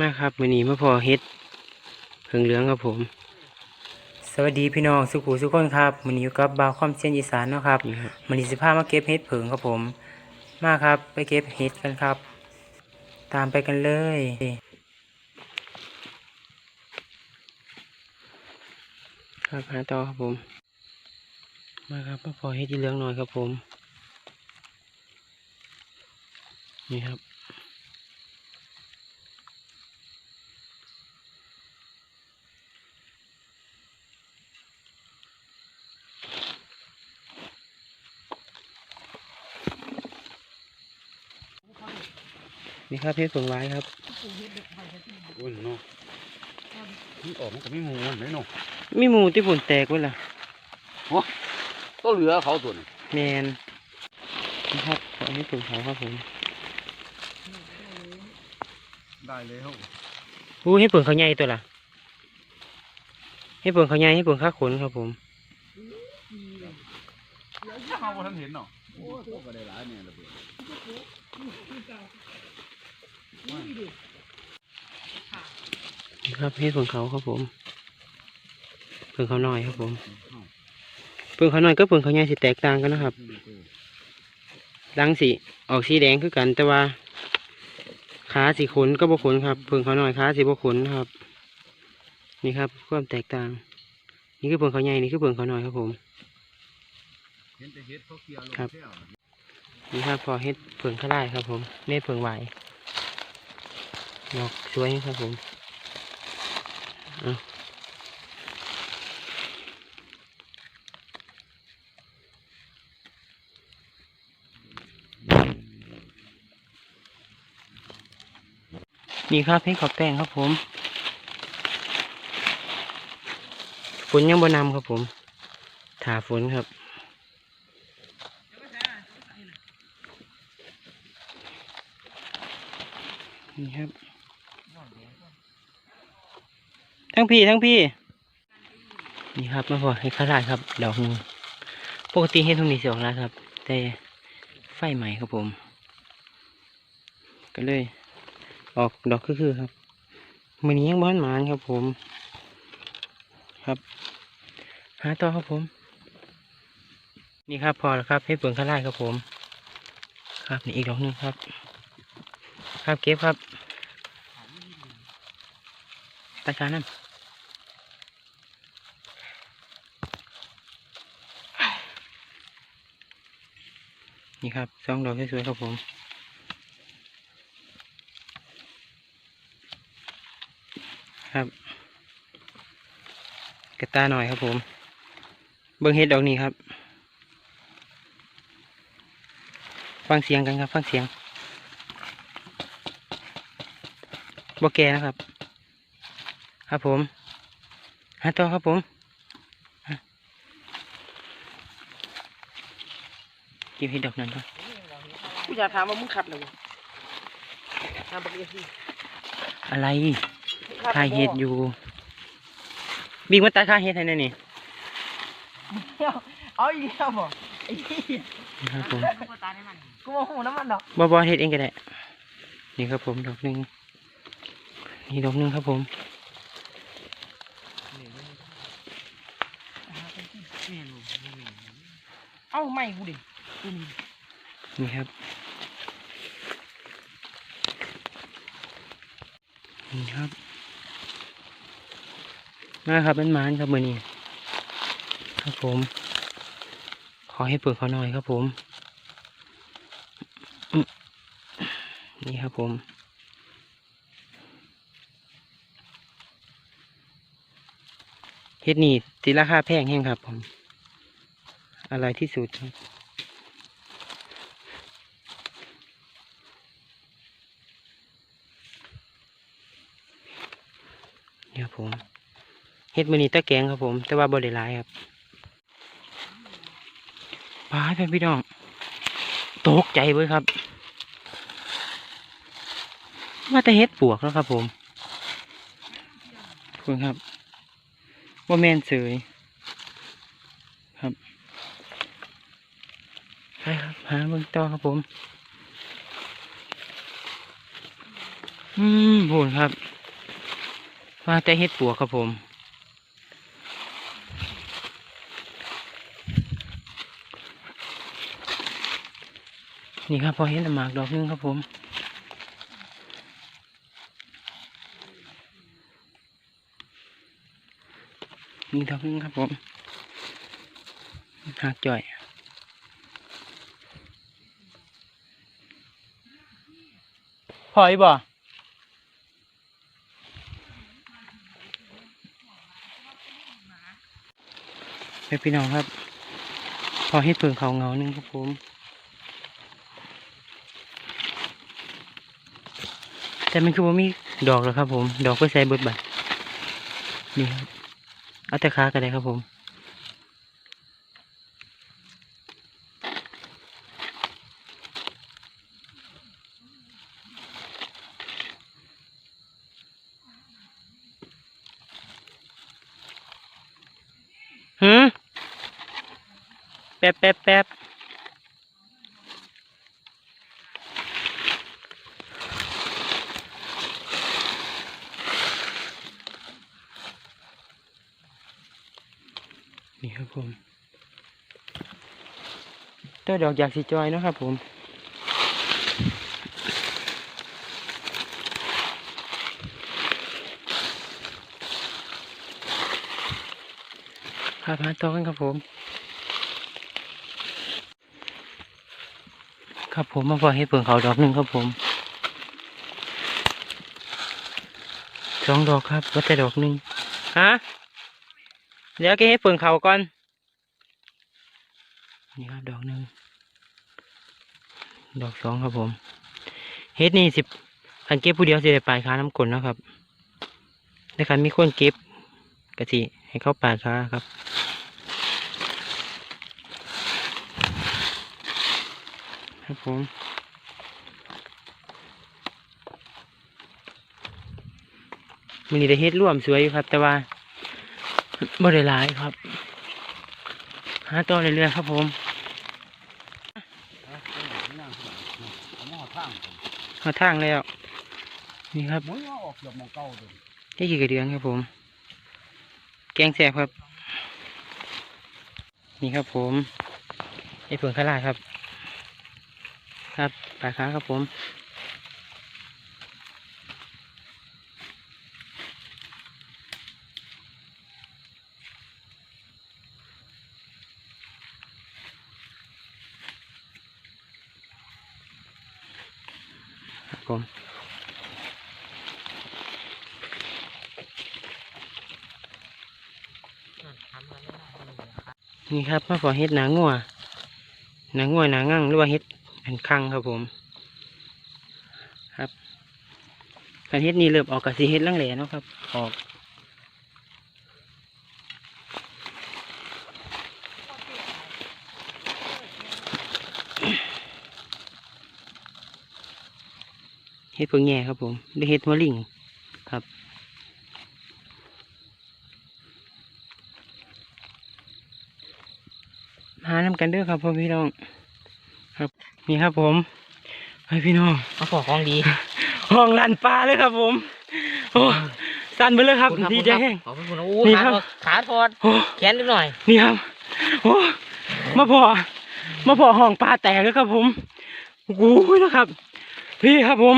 มาครับมือนี้มาพอเฮ็ดเพิงเหลืองครับผม สวัสดีพี่น้องสุขุสุขคนครับมือนี้อยู่กับบาวความเชียนอีสานเนาะครับมือนี้สิพามาเก็บเฮ็ดเพิงครับผม มาครับไปเก็บเฮ็ดกันครับ ตามไปกันเลยครับหาต่อครับผม มาครับมาพอเฮ็ดที่เหลืองหน่อยครับผม นี่ครับ นี่ครับเฮ็ดเพิงไว้ครับโอ้ยเนาะมันออกมันก็ไม่มูมันไหมเนาะมีหมูที่ผลแตกไว้ล่ะโอ้ก็เหลือเขาตัวนแมนนะครับขอให้ถึงเขาครับผมได้เลยเขาอู้ให้เปิ่งเขาใหญ่ตัวล่ะ ให้เปิ่งเขาใหญ่ให้เปิ่งข้าขนครับผมเขาบ่ทันเห็นเนาะโอ้ตัวก็ได้หลายเนี่ยระเบิด ครับให้เปิ่งเขาครับผมเปิ่งเขาน้อยครับผมเปิ่งเขาน้อยก็เปิ่งเขาใหญ่สิแตกต่างกันนะครับดังสีออกสีแดงคือกัน แต่ว่าขาสีขนก็บ่ขนครับเปิ่งเขาน้อยขาสีบ่ขนครับ นี่ครับความแตกต่าง นี่คือเปิ่งเขาใหญ่นี่คือเปิ่งเขาน้อยครับผมครับนี่ครับพอเฮ็ดเผิงข้าได้ครับผมเม็ดเผิงไหว ดอกสวยครับผมนี่ครับให้ขอบแป้งครับผมฝนยังบนำครับผมถาฝนครับนี่ครับ ทั้งพี่ทั้งพี่ นี่ครับมาพอให้ข้าราดครับดอกหนึงปกติเห็นตรงนี้เสียออกแล้วครับ แต่ไฟใหม่ครับผม ก็เลย ออกดอกคือๆครับมือนี้ยังบ้านหมานครับผม ครับ หาต่อครับผม นี่ครับพอแล้วครับให้เปลืองข้าราดครับผม ครับนี่อีกดอกหนึงครับ ครับเก็บครับตาชานั่น นี่ครับสองดอกสวยๆครับผมครับกระตาหน่อยครับผม เบิ้งเฮ็ดดอกนี้ครับ ฟังเสียงกันครับ ฟังเสียงบแกนะครับ ครับผมหาต่อครับผมฮะ เก็บเห็ดดอกนั้นก่อนกูอยากถามว่ามึงขัดเลยวะถามบักเอซี่อะไรขัดถ่ายเห็ดอยู่บิ๊กมาตัดค่าเห็ดให้แน่นี่เอาอีกแล้วบ่ไอ้ที่นะครับผมกูโมโหน้ำมันดอกบอบอเห็ดเองก็ได้นี่ครับผมดอกหนึ่งนี่ดอกหนึ่งครับผมเอ้าไม่กูดิกู นี่ครับนี่ครับมาครับเป็นมานครับมือนี้ครับผม ขอให้เปิดเขาหน่อยครับผม นี่ครับผมเฮ็ดนี่ตีราคาแพงแห้งครับผม อะไรที่สุดครับ นี่ครับ ผมเฮ็ดมือนี้ตะแกงครับผม แต่ว่าบริลายครับปลาเพื่อนพี่น้องตกใจเว้ยครับว่าแต่เฮ็ดปวกแล้วครับผมคุณครับว่าแมนเสยครับไปครับหาเบิ่งต่อครับผม อืมโหนครับ ว่าแต่เฮ็ดปัวกครับผม นี่ครับพอเห็นต่หมากดอกหนึงครับผมนี่ดอกหนึงครับผมหักจ่อยพออีบ่ ไปพี่น้องครับ พอให้เปิงเขาเงาหนึงครับผมแต่มันคือว่ามีดอกแล้วครับ ผม ดอกก็ใส่เบิดบัดนี่ครับเอาแต่ขากันเลยครับผมหืม แป๊บแป๊บแป๊บนี่ครับผมตัวดอกอยากสีจอยนะครับผมพาพาต่อกันครับผม ครับผมมาพอให้เปิงเขาดอกหนึ่งครับผมสองดอกครับว่าแต่ดอกหนึ่งฮะเดี๋ยวแกให้เปิงเขาก่อนนี่ครับดอกหนึ่งดอกสองครับผมเฮ็ดนี่สิบคันเก็บผู้เดียวสิได้ปลายค้าน้ำกลนนาะครับในคันมีคนเก็บกะสิให้เข้าปลายค้าครับ ครับ ผม มันนี่ได้เฮ็ดร่วมสวยอยู่ครับ แต่ว่าบ่ได้หลายครับ หาต่อเรื่อยๆครับผมหม้อทางผมหาทางแล้ว นี่ครับมันเอาออกจากหม้อเก่าเลยนี่กี่กระเดือนครับผม แกงแซ่บครับ นี่ครับผมไอ้เผือกขลาดครับครับ ปลาค้าครับผมครับผมนี่ครับมาพอเฮ็ดหนังงัวหนังงัวหนังงั่งหรือว่าเฮ็ด เป็นคังครับผม ครับการเฮ็ดนี่เริ่มออกกับสีเฮ็ดลังแหล่เนาะครับ ออกเฮ็ดเพิ่งแง่ครับผมได้เฮ็ดหัวลิงครับหาน้ำกันเด้อครับพ่อพี่น้อง ครับ นี่ครับผมให้พี่น้องมาขอของดีห้องลันปลาเลยครับ ผม โอ้สั่นไปเลยครับดีใจแห้งขอบคุณโอ้นี่ขาครับถอดขาถอดโอ้แขนนิดหน่อย นี่ครับ โอ้มาพอมาพอห้องปลาแตกเลยครับ ผมโอ้โหนะครับ พี่ครับผม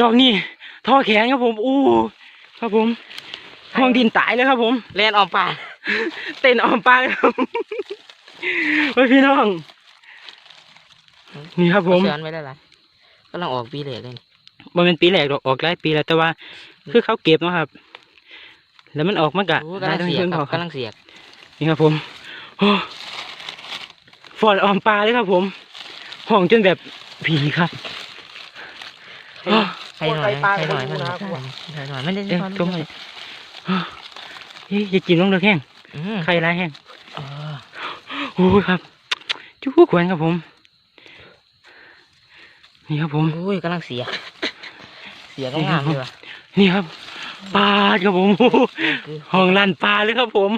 ดอกนี้ท่อแขนครับผมอู้ครับผม ห้องดินตายเลยครับ ผมแลนออกป่าเต้นออมปลาเลยครับเฮ้ยพี่น้อง นี่ครับผมเชือนไว้ได้ไรกำลังออกปีเลยเลยนี่บ่แมันเป็นปีแรกดอกออกหลายปีแล้วแต่ว่า คือเขาเก็บเนาะครับ แล้วมันออกมากะโอ้กำลังได้เสียเพิ่กงคพรัอบครับกำลังเสียกนี่ครับผมโอ้ฟอนออมปลาเลยครับ ผมห้องจนแบบผีครับโอ้ใครหน่อยใครหน่อยใครหน่อยใครหน่อยไม่ได้เอ๊ะความจมเลยโอ้เฮ้ยอย่ากินลงเลยแห้งอืมไข่ร้ายแห้งเออโอ้ยครับจู้ขวนครับผม นี่ครับผมโอ้ยกำลังเสียกเสียก็งามเลยว่ะนี่ครับปลาดครับผมโอ้โหห้องลั่นปลาเลยครับผม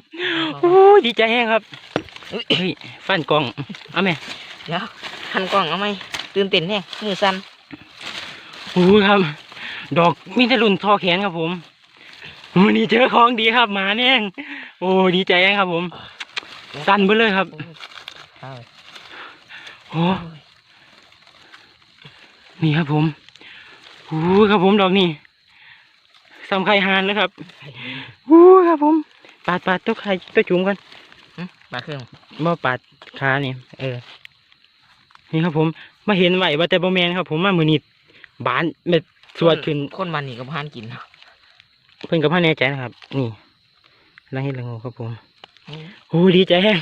โอ้ยดีใจแห้งครับเฮ้ยฟันกล่องเอาไหมเดี๋ยวหันกล้องเอาไหมตื่นเต้นแน่มือสั่นโอ้ยครับ ดอกมีแต่รุ่นทอแขนครับผมวันนี้เจอของดีครับหมาแน่งโอ้ดีใจแน่ครับผม สั่นไปเลยครับเอาโอ้ นี่ครับผมโอ้ครับผมดอกนี่สำไข่หานเลยครับโอ้ครับผม ปาดปาดตัวไข่ตัวจุ่มกันหึมาเครื่องมาปาดขานี่เออ นี่ครับผมมาเห็นไหวว่าแต่บ่แมนครับ ผมมามือนิดบานเม็ดสวดขึ้นคนมันนี่ก็พานกินเนาะเพิ่นกับพ่อแน่ใจนะครับ นี่ลังเห็ดละโงูครับผมอืมโอ้ดีใจแฮง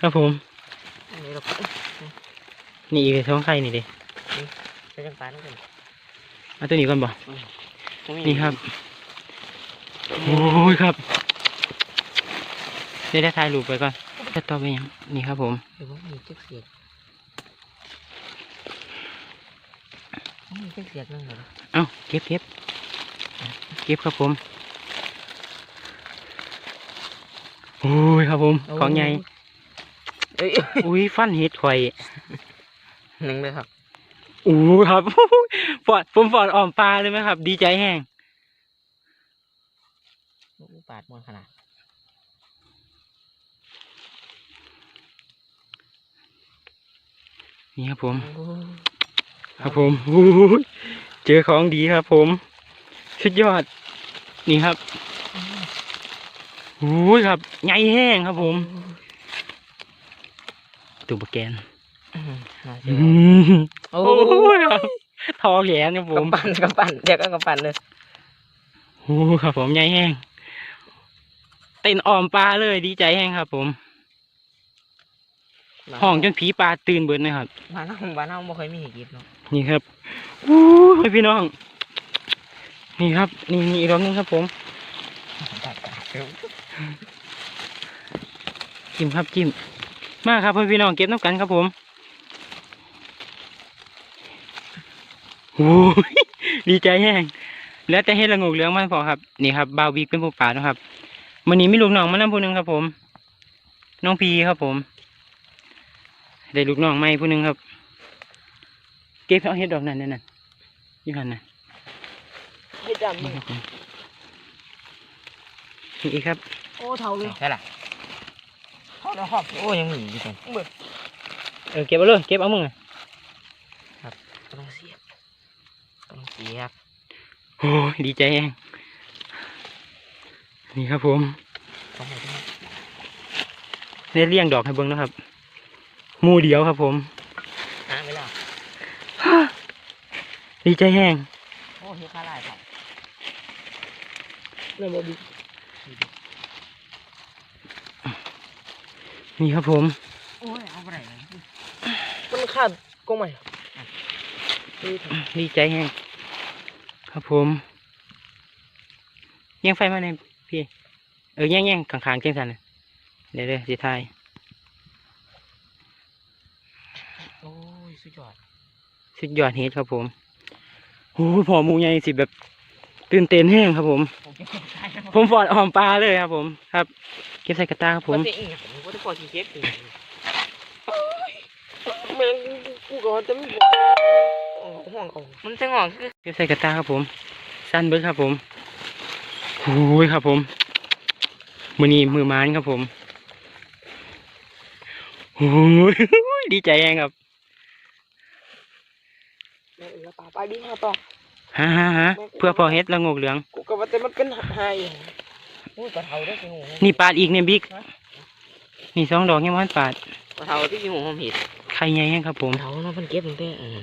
ครับผมอันนี้เรานี่อีกสองไข่นี่เดิ ไปจังปลาแล้วกันเอาตัวนี้ก่อนบ่นี่ครับ โอ้ยครับเดี๋ยวได้ถ่ายรูปไปก่อนจะต่อไปยังนี่ครับผมหรือว่ามีเจ๊กเสียดมีเจ๊กเสียดนั่งเหรอเอ้าเก็บเก็บเก็บครับผมโอ้ยครับผมของใหญ่อุ้ยฟันเห็ดข่อยหนึ่งเลยครับ อู้ครับฟอดผมฟอดอ่อมปลาเลยไหมครับ ดีใจแห้งลูกปาดมวนขนาดนี่ครับผมโอ้ครับผมอู้ยเจอของดีครับ ผม สุดยอด นี่ครับอู้ยครับใหญ่แห้งครับผม ตัวบะแกน อืมน่าเสีอืยดายมโอ้โอ้ยครับทอแขนครับผมกำปั้นกำปั้นเดี๋ยวก็กำปั้นเลยโอ้ครับผมใหญ่แห้งเต้นอ่อมปลาเลยดีใจแห้งครับ ผมห้องจนผีปลาตื่นเบิดนะครับบ้านเราบ้านเราไม่เคยมีให้กินเนาะนี่ครับอู้ยพี่น้อง นี่ครับ นี่นี่อีกรอบนึงครับ ผมตัดตัดเดี๋ยวจิ้มครับจิ้มมาครับพี่น้องเก็บน้ำกันครับผม โอ้ยดีใจแห้งแล้วแต่เฮ็ดละโงกเหลืองมันพอครับ นี่ครับบาวบีกเป็นผู้ป่านะครับวันนี้มีลูกน้องมานํผู้หนึงครับ ผม น้องพีครับผม ได้ลูกน้องใหม่ผู้หนึงครับ เก็บเอาเฮ็ดดอกนั้นนั่นน่ะอยู่หันน่ะเฮ็ดดำนี่นี่ครับผมนี่อีกครับ โอ้เท่าเลยใช่ล่ะเท่าแล้วครับโอ้ยังมีอยู่ตรงเออเก็บเอาเลยเก็บเอามึงอะ ต้องเสียบ ต้องเสียบโอ้ยดีใจแฮงนี่ครับผมต้องหมดทั้งได้เลี้ยงดอกให้เบิ้งนะครับหมูเดียวครับผมหาเวลาดีใจแห้งโอ้เฮ็ดข้าลายครับนั่นบ่ดีนี่ครับผม โอ้ยเอาไปไหนเลยมันขาดกงใหม่ดีใจแห้ง ครับผมแย่งไฟมาในอยพี่ เออแย่งแย่งขางๆเจ้งสันน่ะเดี๋ยวเดี๋ยวสิทายโอ้ยสุดยอดสุดยอดเฮ็ดครับผมโอ้ยพอหมูใหญ่สิแบบตื่นเต้นแห้งครับผมผมจะเก็บใส่ครับผมฟอดออมปลาเลยครับ ผม ครับ เก็บใส่กระตาครับผมว่าจะอีกอย่างผมก็จะพอทีเก็บอีกแม่งกูก็จะไม่บอก ห่วงเอามันจะงอกคือเก็บใส่กระตาครับผม สั้นเบิดครับผมโอ้ยครับผม มือนี้มือไม้านครับผมโอ้ยดีใจแฮงครับแม่งละป่าไปดีฮะต่อฮ่าฮ่าฮ่าเพื่อพอเฮ็ดละโงกเหลือง กูก็ว่าแต่มันเป็นหายโอ้ยปลาเทาได้สิหูนี่ปาดอีกเนี่ยบิ๊กนี่สองดอกยังมันปาดปลาเทาที่สิหูผมเห็ดไข่ใหญ่แฮงครับผมเทาเนาะมันเก็บตั้งแต่อืมอืม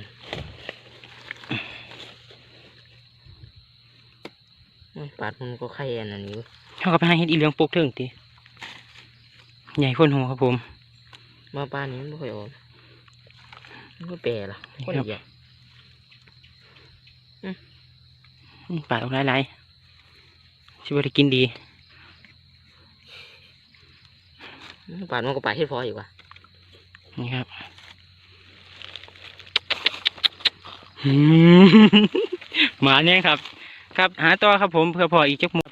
ปาดมันก็ไข่อันนั้นอยู่เขาก็ไปหาเฮ็ดอีเหลืองปลูกเถิงติใหญ่คนหูครับผมมาปลานี้มันไม่ค่อยออกมันก็แปรล่ะนี่คนครับเดียวอืมปาดออกหลายๆสิบ่ได้กินดีปาดมันก็ปาดเฮ็ดพออยู่ว่ะนี่ครับอืมหมาเนี่ยครับ ครับ หาต่อครับผมเพื่อพออีกจักหมด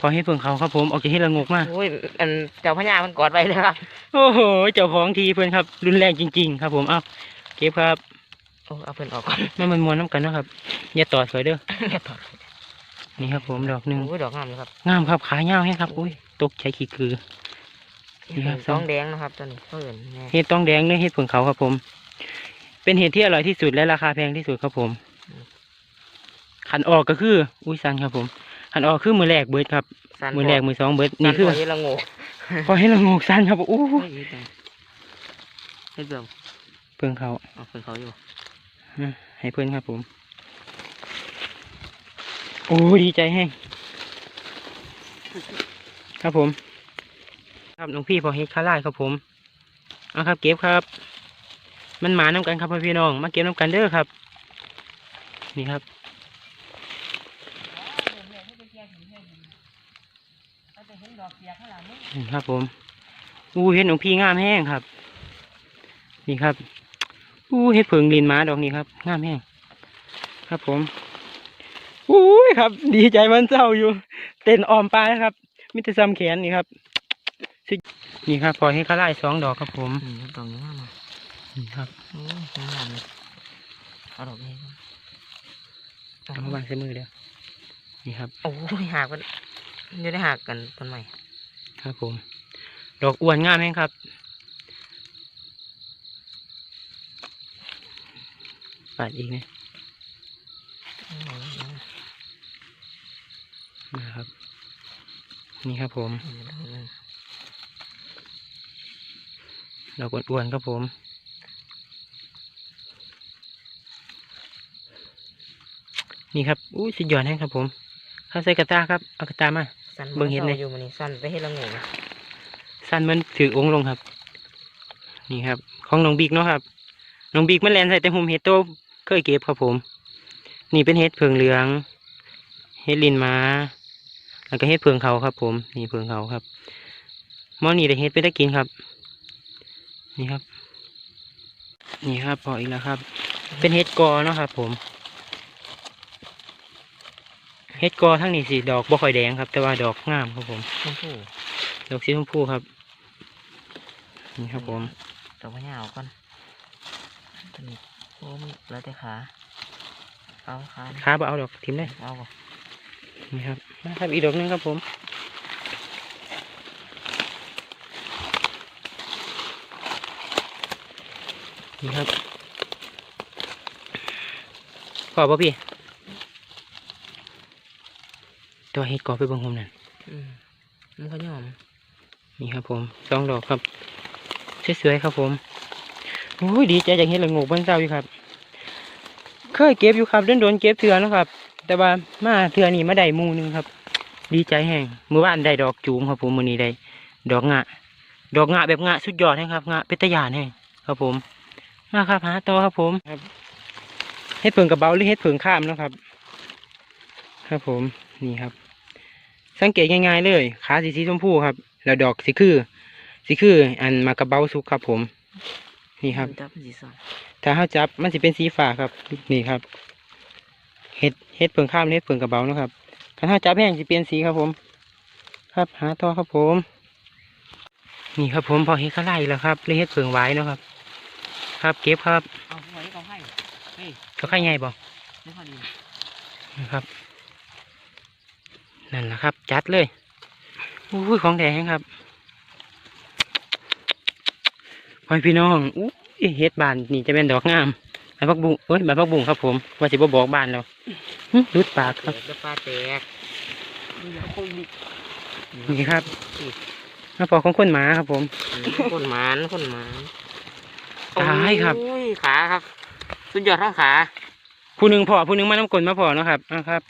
พอให้เพิ่งเขาครับผมออกจากเฮ็ดละงกมาโอ้ยอันเจ้าพญามันกอดไว้เลยครับ โอ้โหเจ้าของทีเพื่อนครับ รุนแรงจริง ๆ ครับ ผมเอาเก็บครับอ้เอาเพิ่นออกก่อนมันมันมวนน้ำกันเนาะครับอย่าตอดสวยเด้ออย่าถอดนี่ครับผมดอกหนึ่งโอ้ยดอกงามเลยครับงามครับขายาวแห้งครับอุ้ยตกใจขี้คือนี่ครับสองแดงนะครับตัวนี้เพิ่นแน่เห็ดต้องแดงเนื้อเห็ดผงเขาครับผม เป็นเห็ดที่อร่อยที่สุดและราคาแพงที่สุดครับผม ขันออกก็คือ อุ้ยสันครับผมขันออกคือมือแรกเบิดครับสั้นมือแรกมือสองเบิดนี่นี่คืคืออเฮ็ดละโงกพอให้เรางกสันครับอู้เฮ้ยเฮ็ดจังเฮ็ดเบิ่มเพิ่งเขาเอาเพิ่นเขาอยู่อะให้เพื่อนครับผมโอ้ดีใจแห้งครับผม ครับหลวงพี่พอเฮ็ดข้าไล่ครับผมเอาครับ เก็บครับ มันหมาน้ำกันครับพ่อพี่น้อง มาเก็บน้ำกันเด้อครับ นี่ครับ นี่ ครับผมอู้เห็ดหลวงพี่งามแห้งครับ นี่ครับอู้เห็ดเผิงลินหมาดอกนี้ครับงามแห้งครับผมอู้ยครับ ดีใจมันเศร้าอยู่ เต้นออมปลาแล้วครับมิตรซ้ำแขนนี่ครับสินี่ครับพอให้ข้าไล่สองดอกครับผมอืมดอกนี้งามอะนี่ครับโอ้ยงามเลยเอาดอกนี้ครับเอามาวางใส่มือเดียวนี่ครับ โอ้ยหักมันอยู่ได้หักกันต้นใหม่ ครับผม ดอกอ้วนงามแห้งครับปาดอีกนะนะครับ นี่ครับผมดอกอ้วนๆครับผมนี่ครับอู้สุดยอดแห้งครับผม เข้าใส่กระตาครับ เอากระตามา สั้นเบิ่งเห็นเลย อยู่มันนี่สั้นไปให้ละโงกนะสั้นมันถือองค์ลงครับ นี่ครับ ของน้องบิ๊กเนาะครับน้องบิ๊กมันแลนใส่แต่หุ่มเห็ดโตเคยเก็บครับผม นี่เป็นเห็ดเผืองเหลือง เห็ดลินม้า แล้วก็เห็ดเผืองเขาครับ ผม นี่เผืองเขาครับหมอนี่ได้เห็ดไปได้กินครับ นี่ครับ นี่ครับพออีกแล้วครับ เป็นเห็ดกอเนาะครับ ผม เห็ดกอทั้งนี้สีดอกบ่ค่อยแดงครับ แต่ว่าดอกงามครับผม ชมพู่ดอกสีชมพูครับ นี่ครับผมดอกมะนาวก่อนตัวนี้โอ้มนแล้วแต่ขาเอาขาขาบ่เอาดอกทิมได้ เอาบ่นี่ครับนะครับอีกดอกหนึงครับผม นี่ครับพอป่ะพี่ ตัวเห็ดกอไปเบังผมนั่นอืมมันก็ยอมนี่ครับผมสองดอกครับสวยๆครับผมโอ้ยดีใจจังเห็นละโงกบ้านเจ้าอยู่ครับ เคยเก็บอยู่ครับโดนโดนๆเก็บเถื่อแล้วครับ แต่ว่ามาเถื่อนี่มาได้หมูหนึงครับ ดีใจแห้งเมื่อวานได้ดอกจูมครับผมมื้อนี้ได้ดอกงะดอกงะแบบงะสุดยอดแห้งครับงะเป็นตะยานแห้งครับผม มาครับหาต่อครับผมครับเฮ็ดเผิงกระเบาหรือเฮ็ดเผิงข้ามเนาะครับ ครับผม นี่ครับ สังเกตง่ายๆเลยขาสีสีชมพูครับ แล้วดอกสีคือสีคือ อันมากระเบาสุกครับ ผม นี่ครับจับมันสีส้มถ้าเขาจับมันจะเป็นสีฟ้าครับ นี่ครับเห็ดเห็ดเผิงข้ามเห็ดเผิงกระเบานะครับถ้าเขาจับแห้งจะเปลี่ยนสีครับผม ครับหาต่อครับผม นี่ครับผมพอเห็ดเขาไล่แล้วครับเลยเห็ดเผิงไว้เนาะครับ ครับเก็บครับเอาหัวนี้เขาให้เฮ้ยเขาไข่ใหญ่บ่ไม่พอดีนะครับ นั่นแหละครับ จัดเลยอุ้ยของแดงครับพ่อพี่น้องอุ้ยเฮ็ดบานนี่จะเป็นดอกงามใบพักบุ้งเอ้ยใบพักบุ้งครับผมว่าสิบ่บอกบานแล้วหึรุดปากครับเดี๋ยวปลาแตกนี่เอาโควิดนี่ครับมาพอของคนหมาครับผมคนหมานคนหมานตายครับโอ้ยขาครับสุดยอดทั้งขาผู้หนึ่งพอผู้หนึ่งมาน้ำกลนมาพอเนาะครับอะครับ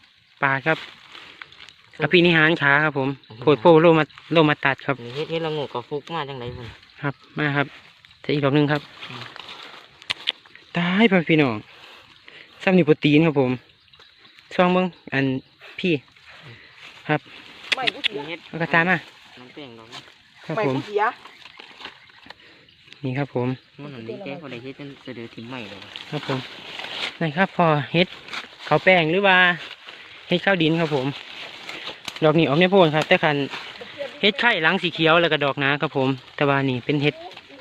ปาดครับ อภินิหารขาครับผมโคตรโพโลมาโลมาตัดครับนี่เฮ็ดเฮ็ดละโงกกับฟุกมาจังไรพุ่นครับมาครับใส่อีกดอกหนึ่งครับตายพ่อพี่น้องซ้ำนี่โปรตีนครับผมช่องเบิ้งอันพี่ ครับไม่กูเสียเฮ็ดเอากระตามาน้ำแป้งดอกนี้ครับไม่ผมกูเสียนี่ครับผมมันนั่นดีแจ้งเขาได้เฮ็ดเป็นเสดือทิ้งใหม่เลยครับผมนี่ครับพอเฮ็ดข้าวแป้งหรือว่าเฮ็ดข้าวดินครับผม ดอกนี้ออกในโพนครับ แต่คันเฮ็ดไข่หลังสีเขียวแล้วก็ดอกนาครับผม แต่ว่านี่เป็นเฮ็ด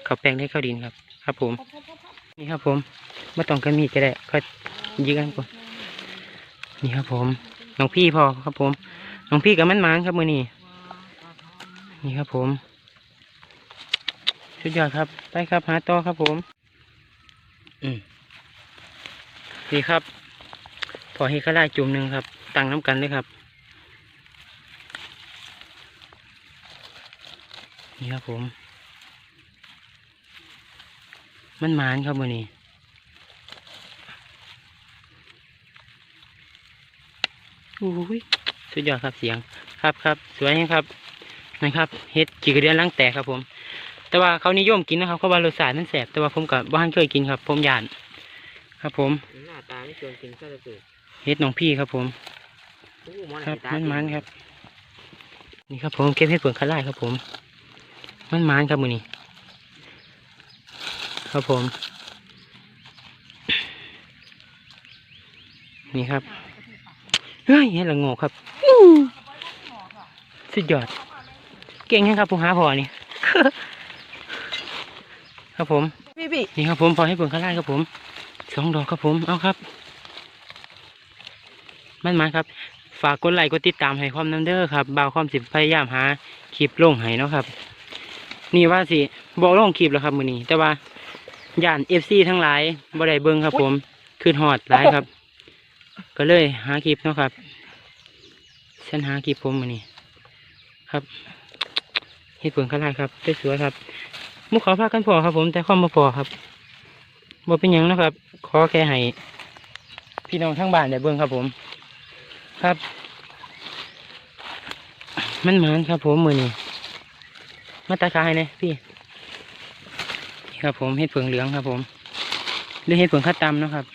ข้าแป้งเฮ็ดข้าวดินครับ ครับผม นี่ครับผมไม่ต้องกันมีดก็ได้ก็ยิงกันก่อนนี่ครับผมน้องพี่พอครับผมน้องพี่กับมันมานครับมือนี่นี่ครับผมสุดยอดครับไปครับหาต่อครับผมอืมนี่ครับพอให้ข้าได้จุ่มหนึ่งครับตั้งน้ำกันเลยครับ นี่ครับผม มันหมานครับมือนี้อุ้ยสุดยอดครับเสียง ครับครับสวยครับนะครับเฮ็ดกี่กระเดือนล้างแตกครับผม แต่ว่าเขานิยมกินนะครับเขาว่ารสชาติมันแสบแต่ว่าผมกับบ้านเคยกินครับ ผมยานครับ ผมหน้าตาไม่ชวนกินก็จะเกิดเฮ็ดน้องพี่ครับผมครับมันมันครับ นี่ครับผมเก็บเห็ดเปลือกข้าไล่ครับผม มันมันครับมือนี้ ครับผม นี่ครับ เฮ้ยเห็ดละโงกครับอื้อสุดยอด เก่งแฮงครับผมหาพอนี่ครับผมพี่พี่นี่ครับผมพอให้เปลือกข้าไล่ครับผมสองดอกครับผมเอาครับมันมาครับ ฝากกดไลค์กดติดตามให้ความน้ำเด้อครับบ่าวความสิบพยายามหาคลิปลงให้เนาะครับ นี่ว่าสิบอกลงคลิปแล้วครับมื้อนี้ แต่ว่าย่านเอฟซีทั้งหลายบ่ได้เบิ่งครับ ผมขึ้นฮอดหลายครับ ก็เลยหาคลิปเนาะครับฉันหาคลิปผมมื้อนี้ ครับเฮ็ดเปิงขลายครับสวยๆครับมุกขอพากันพอครับ ผมแต่ความบ่พอครับบ่เป็นหยังเนาะครับ ขอแค่ให้พี่น้องทั้งบ้านได้เบิ่งครับ ผม ครับ มันหมานครับ ผมมือนี่ มาตาคายเนี่ยพี่ครับผมเห็ดเผืองเหลืองครับ ผมหรือเห็ดเผืองข้าตำนะครับ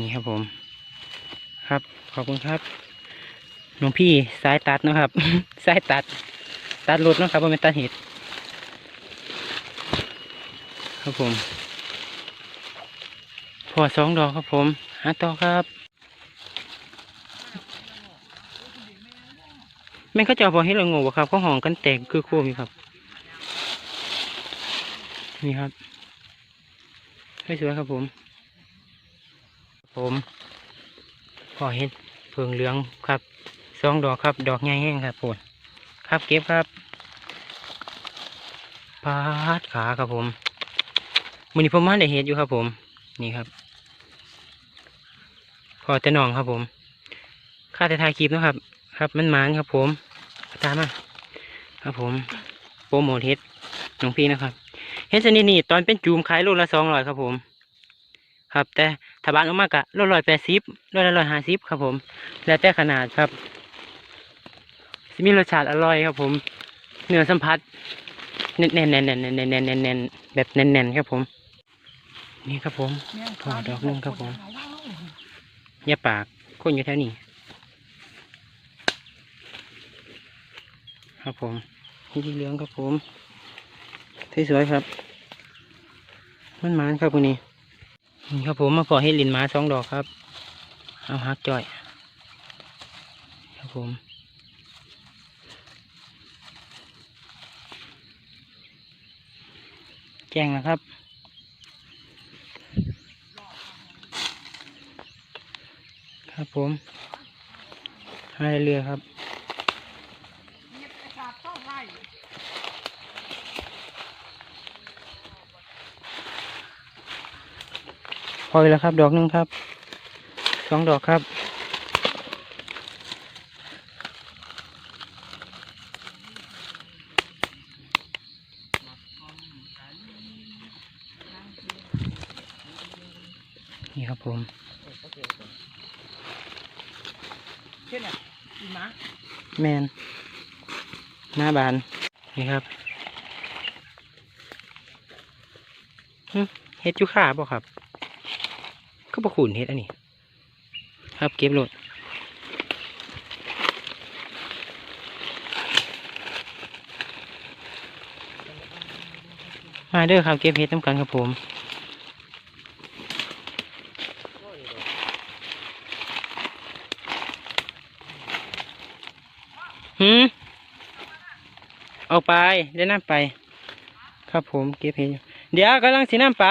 นี่ครับผม ครับขอบคุณครับหลวงพี่สายตัดนะครับสายตัด ตัดรถนะครับว่าเป็นตัดเห็ดครับผม พอสองดอกครับผมหาต่อครับ แม่งเขาจะเอาพอให้เรางงบ่ครับเขาห้องกันแตกคือคมอยู่ครับ นี่ครับไม่สวยครับผม ผมพอเห็ดเพิงเหลืองครับสองดอกครับ ดอกใหญ่แห้งครับผมครับเก็บครับปาดขาครับผมมือนี้ผมมาได้เห็ดอยู่ครับผม นี่ครับ พอแต่น้องครับผม ค่าแต่ถ่ายคลิปนะครับ ครับมันมานครับ ผมตามมาครับผมโปรโมทเฮ็ดหลวงพี่นะครับเฮ็ดชนิดนี้ตอนเป็นจูมขายลูกละสองร้อยครับผม ครับ แต่ถ้าบานออกมากะโลร้อยแปดสิบโลละร้อยห้าสิบครับผม แล้วแต่ขนาดครับมีรสชาติอร่อยครับ ผม เนื้อสัมผัสแน่นแน่นแน่นแน่นแน่นแน่นแน่นแบบแน่นแน่นครับผม นี่ครับผมถอดดอกนึงครับผมยาปากคนอยู่แถวนี้ ครับผมนี่ที่เหลืองครับผมที่สวยครับมันมานครับคนนี้นี่ครับผมมาพอให้ลินมาสองดอกครับ เอาฮักจ่อยครับผมแจ้งนะครับครับผมให้เรือครับ พอแล้วครับ ดอกหนึ่งครับ สองดอกครับ นี่ครับผมเช่นอะอีหมาแมนหน้าบาน นี่ครับเฮ็ดอยุค่าบ่ครับ ก็บ่ขุนเฮ็ดอันนี้ ครับเก็บโหลดมาเด้อครับเก็บเฮ็ดน้ำกันครับผมหืมเอาไปได้น้ำไป ครับผมเก็บเห็ดเดี๋ยวกำลังสีน้ำไป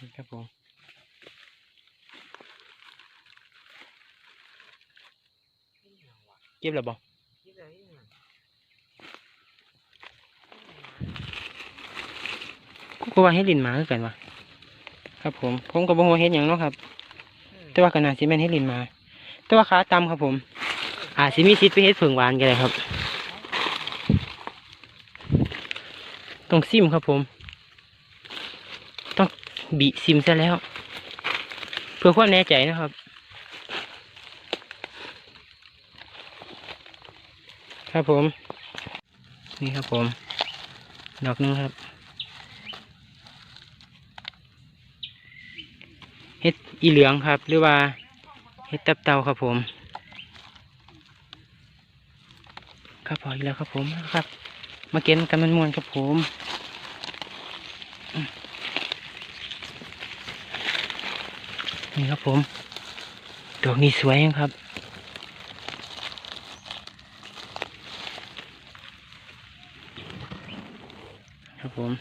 นี่ครับผมเก็บแล้วบอกกูก็ว่าเฮ็ดลินหมาคือกันวะครับ ผม ผมก็บ่ฮู้ว่าเฮ็ดหยังเนาะครับ แต่ว่าก็น่าสิแม่นเฮ็ดลินหมา แต่ว่าขาต่ำครับ ผม อาจสิมีสิทธิ์ไปเฮ็ดเผิงหวานก็ได้ครับต้องซิมครับผม ต้องบีซิมซะแล้ว เพื่อความแน่ใจนะครับ ครับผม นี่ครับผม ดอกนึงครับเฮ็ดอีเหลืองครับ หรือว่าเฮ็ดตับเตาครับผม ครับพออีกแล้วครับผมครับ มาเก็นกันมันมวนครับผมอืมนี่ครับผม ดอกนี้สวยครับ ครับ ผม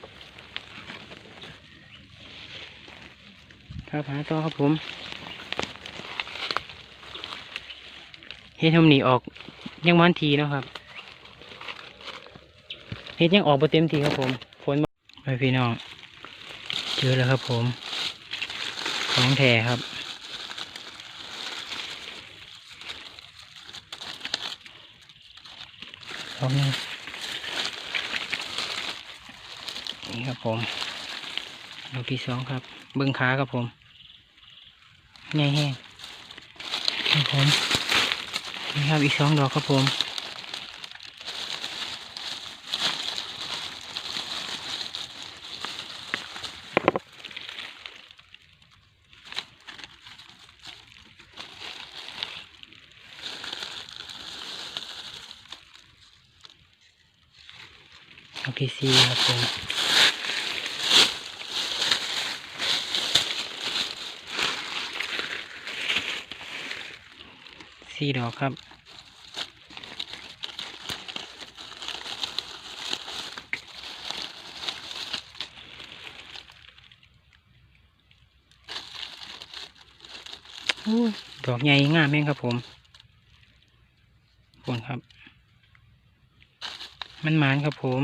ครับหาต่อครับผมเฮ็ดทำหนีออกยังมันทีนะครับเฮ็ดยังออกมาเต็มทีครับผมฝนมาไปพี่น้องเจอแล้วครับผม ของแท้ครับสองนี่นี่ ครับผมดอกที่สองครับ เบิ้งขาครับผมง่ายแห้งครับผมนี่ครับอีกสองดอกครับผมดอกที่สี่ครับผม สี่ดอกครับอดอกใหญ่งามแม่งครับผมคุณครับ มันหมานครับผม